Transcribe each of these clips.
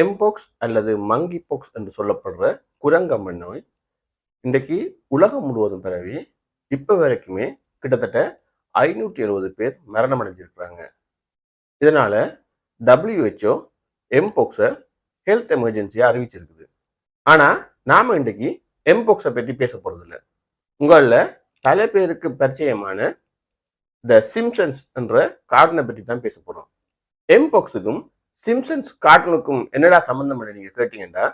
எம்போக்ஸ் அல்லது மங்கி போக்ஸ் என்று சொல்லப்படுற குரங்கம்மன் நோய் இன்றைக்கு உலகம் முழுவதும் பிறவி இப்போ வரைக்குமே கிட்டத்தட்ட ஐநூற்றி எழுபது பேர் மரணம் அடைஞ்சிருக்கிறாங்க இதனால டபிள்யூஹெச்ஓ எம்போக்ஸை ஹெல்த் எமர்ஜென்சியாக அறிவிச்சிருக்குது. ஆனால் நாம் இன்றைக்கு எம்போக்ஸை பற்றி பேச போகிறதில்ல உங்களில் பல பேருக்கு பரிச்சயமான த சிம்சன்ஸ் என்ற கார்டனை பற்றி தான் பேச போகிறோம் எம்போக்ஸுக்கும் சிம்சன்ஸ் கார்ட்டூனுக்கும் என்னடா சம்மந்தம் இல்லை நீங்கள் கேட்டீங்கன்னா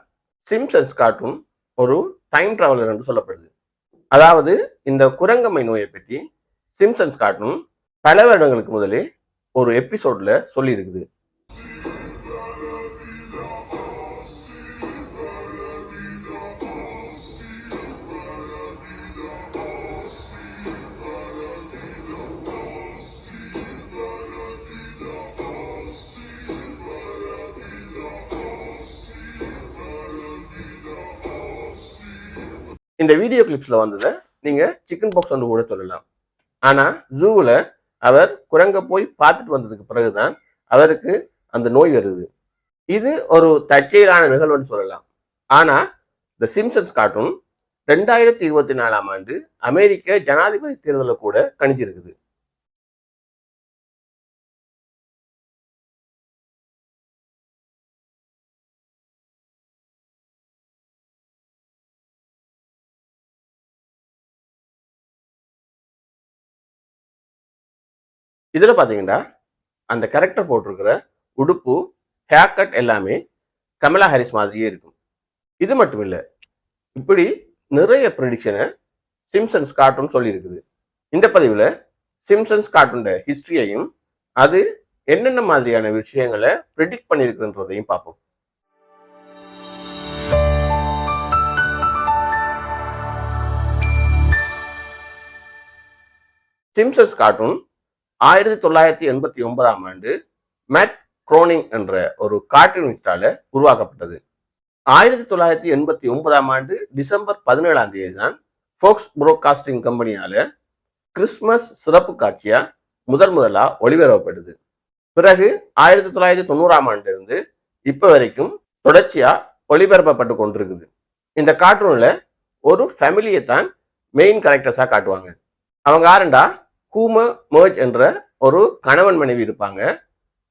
சிம்சன்ஸ் கார்ட்டூன் ஒரு டைம் ட்ராவலர் என்று சொல்லப்படுது. அதாவது இந்த குரங்கம்மை நோயை பற்றி சிம்சன்ஸ் கார்ட்டூன் பல வருடங்களுக்கு முதலே ஒரு எபிசோடில் சொல்லியிருக்குது. இந்த வீடியோ கிளிப்ஸில் வந்ததை நீங்கள் சிக்கன் பாக்ஸ் வந்து கூட சொல்லலாம். ஆனால் ஜூவில் அவர் குரங்க போய் பார்த்துட்டு வந்ததுக்கு பிறகு தான் அவருக்கு அந்த நோய் வருது. இது ஒரு தற்செயலான நிகழ்வுன்னு சொல்லலாம். ஆனால் த சிம்சன்ஸ் கார்ட்டூன் ரெண்டாயிரத்தி இருபத்தி நாலாம் ஆண்டு அமெரிக்க ஜனாதிபதி தேர்தலில் கூட கணிச்சிருக்குது இதில் பார்த்தீங்கன்னா அந்த கேரக்டர் போட்டிருக்கிற உடுப்பு ஹேர் கட் எல்லாமே கமலா ஹாரிஸ் மாதிரியே இருக்கும். இது மட்டும் இல்லை இப்படி நிறைய ப்ரெடிக்ஷனை சிம்சன்ஸ் கார்ட்டூன் சொல்லியிருக்குது. இந்த பதிவில் சிம்சன்ஸ் கார்ட்டூன் ஹிஸ்ட்ரியையும் அது என்னென்ன மாதிரியான விஷயங்களை ப்ரெடிக்ட் பண்ணியிருக்குன்றதையும் பார்ப்போம். சிம்சன்ஸ் கார்ட்டூன் ஆயிரத்தி தொள்ளாயிரத்தி எண்பத்தி ஒன்பதாம் ஆண்டு மேட் குரோனிங் என்ற ஒரு கார்ட்டூனிஸ்டால உருவாக்கப்பட்டது. ஆயிரத்தி தொள்ளாயிரத்தி எண்பத்தி ஒன்பதாம் ஆண்டு டிசம்பர் பதினேழாம் தேதி தான் ஃபோக்ஸ் புரோட்காஸ்டிங் கம்பெனியால கிறிஸ்மஸ் சிறப்பு காட்சியா முதல் முதலா ஒளிபரப்பப்படுது. பிறகு ஆயிரத்தி தொள்ளாயிரத்தி தொண்ணூறாம் ஆண்டு இருந்து இப்ப வரைக்கும் தொடர்ச்சியா ஒளிபரப்பப்பட்டு கொண்டிருக்குது. இந்த கார்ட்டூன்ல ஒரு ஃபேமிலியை தான் மெயின் கேரக்டர்ஸா காட்டுவாங்க. அவங்க யாருண்டா? கூம மேர்ஜ் என்ற ஒரு கணவன் மனைவி இருப்பாங்க.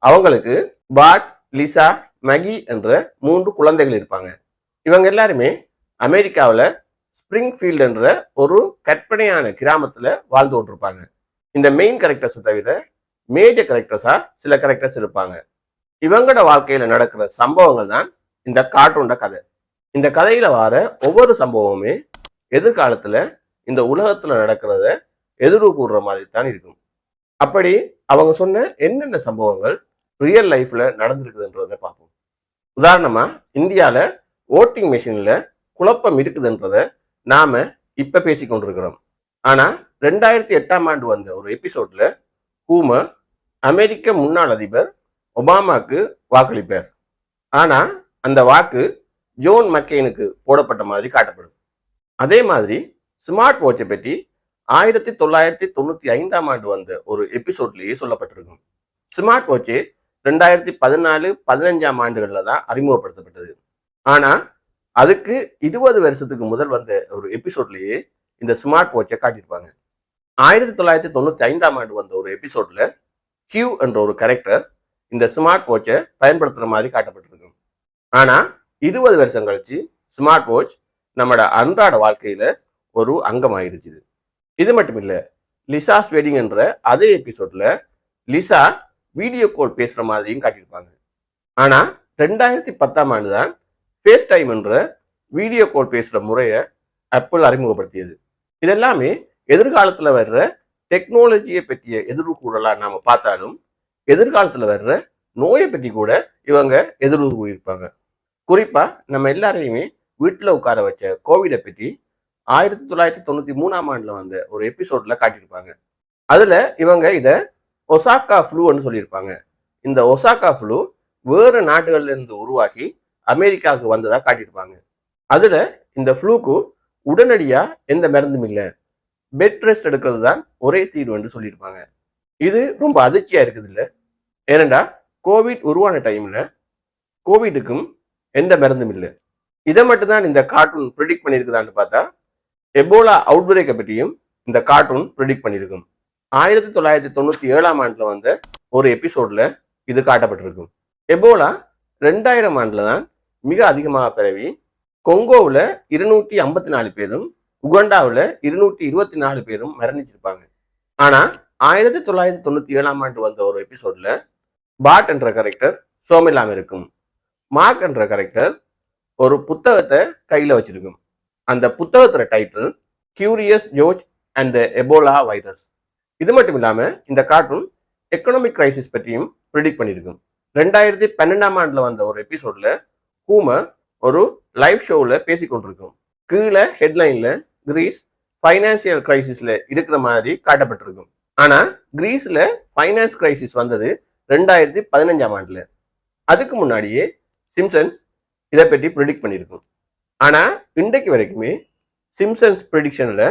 அவங்களுக்கு பாட் லிசா மகி என்ற மூன்று குழந்தைகள் இருப்பாங்க. இவங்க எல்லாருமே அமெரிக்காவில் ஸ்பிரிங்ஃபீல்டு என்ற ஒரு கற்பனையான கிராமத்தில் வாழ்ந்து கொண்டிருப்பாங்க. இந்த மெயின் கேரக்டர்ஸை தவிர மேஜர் கேரக்டர்ஸாக சில கேரக்டர்ஸ் இருப்பாங்க. இவங்களோட வாழ்க்கையில் நடக்கிற சம்பவங்கள் தான் இந்த கார்ட்டூனோட கதை. இந்த கதையில் வர ஒவ்வொரு சம்பவமுமே எதிர்காலத்தில் இந்த உலகத்தில் நடக்கிறத எதிர்வு கூடுற மாதிரி தான் இருக்கும். அப்படி அவங்க சொன்ன என்னென்ன சம்பவங்கள் ரியல் லைஃப்ல நடந்திருக்குதுன்றதை பார்ப்போம். உதாரணமா இந்தியாவில் ஓட்டிங் மிஷின்ல குழப்பம் இருக்குதுன்றத நாம இப்ப பேசி கொண்டிருக்கிறோம். ஆனா ரெண்டாயிரத்தி எட்டாம் ஆண்டு வந்த ஒரு எபிசோட்ல ஹூமர் அமெரிக்க முன்னாள் அதிபர் ஒபாமாக்கு வாக்களிப்பார். ஆனா அந்த வாக்கு ஜோன் மக்கெயினுக்கு போடப்பட்ட மாதிரி காட்டப்படும். அதே மாதிரி ஸ்மார்ட் வாட்சை பற்றி ஆயிரத்தி தொள்ளாயிரத்தி தொண்ணூத்தி ஐந்தாம் ஆண்டு வந்த ஒரு எபிசோட்லேயே சொல்லப்பட்டிருக்கும். ஸ்மார்ட் வாட்ச் ரெண்டாயிரத்தி பதினாலு பதினஞ்சாம் ஆண்டுகளில் தான் அறிமுகப்படுத்தப்பட்டது. ஆனா அதுக்கு இருபது வருஷத்துக்கு முதல் வந்த ஒரு எபிசோட்லேயே இந்த ஸ்மார்ட் வாட்சை காட்டியிருப்பாங்க. ஆயிரத்தி தொள்ளாயிரத்தி தொண்ணூத்தி ஐந்தாம் ஆண்டு வந்த ஒரு எபிசோட்ல கியூ என்ற ஒரு கேரக்டர் இந்த ஸ்மார்ட் வாட்சை பயன்படுத்துற மாதிரி காட்டப்பட்டிருக்கும். ஆனா இருபது வருஷம் கழிச்சு ஸ்மார்ட் வாட்ச் நம்மளோட அன்றாட வாழ்க்கையில ஒரு அங்கமாயிருச்சுது. இது மட்டும் இல்லை லிசாஸ் வெட்டிங் என்ற அதே எபிசோட்ல லிசா வீடியோ கால் பேசுற மாதிரியும் காட்டியிருப்பாங்க. ஆனா ரெண்டாயிரத்தி பத்தாம் ஆண்டு தான் ஃபேஸ் டைம் என்ற வீடியோ கால் பேசுற முறையை ஆப்பிள் அறிமுகப்படுத்தியது. இதெல்லாமே எதிர்காலத்துல வர்ற டெக்னாலஜியை பற்றிய எதிர்வு கூறலா நாம பார்த்தாலும் எதிர்காலத்துல வர்ற நோயை பற்றி கூட இவங்க எதிர்வு கூறியிருப்பாங்க குறிப்பா நம்ம எல்லாரையுமே வீட்டில் உட்கார வச்ச கோவிடை பற்றி ஆயிரத்தி தொள்ளாயிரத்தி தொண்ணூத்தி மூணாம் ஆண்டுல வந்த ஒரு எபிசோட்ல காட்டியிருப்பாங்க. அதுல இவங்க இத ஒசாக்கா ஃப்ளூன்னு சொல்லியிருப்பாங்க. இந்த ஒசாக்கா ஃப்ளூ வேறு நாடுகள்ல இருந்து உருவாக்கி அமெரிக்காவுக்கு வந்ததா காட்டியிருப்பாங்க. அதுல இந்த ஃப்ளூக்கு உடனடியா எந்த மருந்தும் இல்லை. பெட் ரெஸ்ட் எடுக்கிறது தான் ஒரே தீர்வுன்னு சொல்லியிருப்பாங்க. இது ரொம்ப அதிர்ச்சியா இருக்குது இல்லை ஏனண்டா கோவிட் உருவான டைம்ல கோவிடுக்கும் எந்த மருந்தும் இல்லை. இதை மட்டும்தான் இந்த கார்ட்டூன் ப்ரிடிக்ட் பண்ணியிருக்குதான்னு பார்த்தா எபோலா அவுட் பிரேக்கை பற்றியும் இந்த கார்ட்டூன் ப்ரிடிக்ட் பண்ணியிருக்கும். ஆயிரத்தி தொள்ளாயிரத்தி தொண்ணூற்றி ஏழாம் ஆண்டில் வந்த ஒரு எபிசோடில் இது காட்டப்பட்டிருக்கும். எபோலா ரெண்டாயிரம் ஆண்டில் தான் மிக அதிகமாக பரவி கொங்கோவில் இருநூற்றி ஐம்பத்தி நாலு பேரும் உகண்டாவில் இருநூற்றி இருபத்தி நாலு பேரும் மரணிச்சிருப்பாங்க. ஆனால் ஆயிரத்தி தொள்ளாயிரத்தி தொண்ணூற்றி ஏழாம் ஆண்டு வந்த ஒரு எபிசோடில் பாட் என்ற கரெக்டர் சோமில்லாமல் இருக்கும். மார்க் என்ற கரெக்டர் ஒரு புத்தகத்தை கையில் வச்சிருக்கும். அந்த புத்தகத்தோட title curious George and the Ebola virus இது மட்டும் இல்லாமல் இந்த கார்ட்டூன் எக்கனாமிக் கிரைசிஸ் பற்றியும் ப்ரிடிக்ட் பண்ணியிருக்கும். ரெண்டாயிரத்தி பன்னெண்டாம் ஆண்டில் வந்த ஒரு எபிசோடில் ஹூமர் ஒரு லைவ் ஷோவில் பேசி கொண்டிருக்கும். கீழே ஹெட்லைனில் கிரீஸ் ஃபைனான்சியல் கிரைசிஸில் இருக்கிற மாதிரி காட்டப்பட்டிருக்கும். ஆனால் கிரீஸில் ஃபைனான்ஸ் கிரைசிஸ் வந்தது ரெண்டாயிரத்தி பதினஞ்சாம் ஆண்டில். அதுக்கு முன்னாடியே சிம்சன்ஸ் இதை பற்றி ப்ரிடிக்ட் பண்ணியிருக்கும். ஆனால் இன்றைக்கு வரைக்குமே சிம்சன்ஸ் ப்ரிடிக்ஷனில்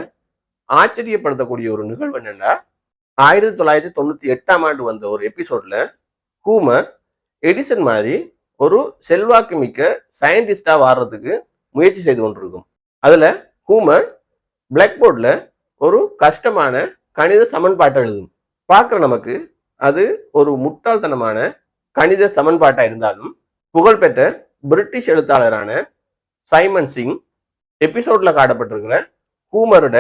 ஆச்சரியப்படுத்தக்கூடிய ஒரு நிகழ்வு என்னென்னா ஆயிரத்தி தொள்ளாயிரத்தி தொண்ணூற்றி எட்டாம் ஆண்டு வந்த ஒரு எபிசோடில் ஹூமர் எடிசன் மாதிரி ஒரு செல்வாக்கு மிக்க சயின்டிஸ்டாக வாடுறதுக்கு முயற்சி செய்து கொண்டிருக்கும். அதில் ஹூமர் பிளாக் போர்டில் ஒரு கஷ்டமான கணித சமன்பாட்டை எழுதும். பார்க்குற நமக்கு அது ஒரு முட்டாள்தனமான கணித சமன்பாட்டாக இருந்தாலும் புகழ்பெற்ற பிரிட்டிஷ் எழுத்தாளரான சைமன் சிங் எபிசோட்ல காட்டப்பட்டிருக்கிற ஹூமரோட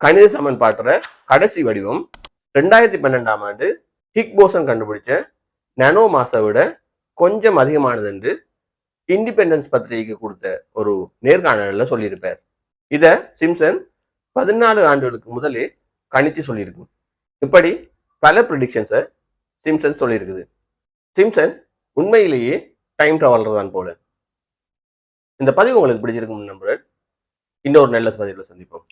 கணித சமன்பாட்டோட கடைசி வடிவம் ரெண்டாயிரத்தி பன்னெண்டாம் ஆண்டு ஹிக் போசன் கண்டுபிடிச்ச நானோ மாசை விட கொஞ்சம் அதிகமானது என்று இண்டிபெண்டன்ஸ் பத்திரிகைக்கு கொடுத்த ஒரு நேர்காணலில் சொல்லியிருப்பார். இதை சிம்சன் பதினாலு ஆண்டுகளுக்கு முதலே கணித்து சொல்லியிருக்கும். இப்படி பல ப்ரிடிக்ஷன்ஸை சிம்சன் சொல்லியிருக்குது. சிம்சன் உண்மையிலேயே டைம் ட்ராவலர் தான் போல. இந்த பதிவு உங்களுக்கு பிடிச்சிருக்கும் நம்புறேன். இன்னொரு நல்ல பதிவில் சந்திப்போம்.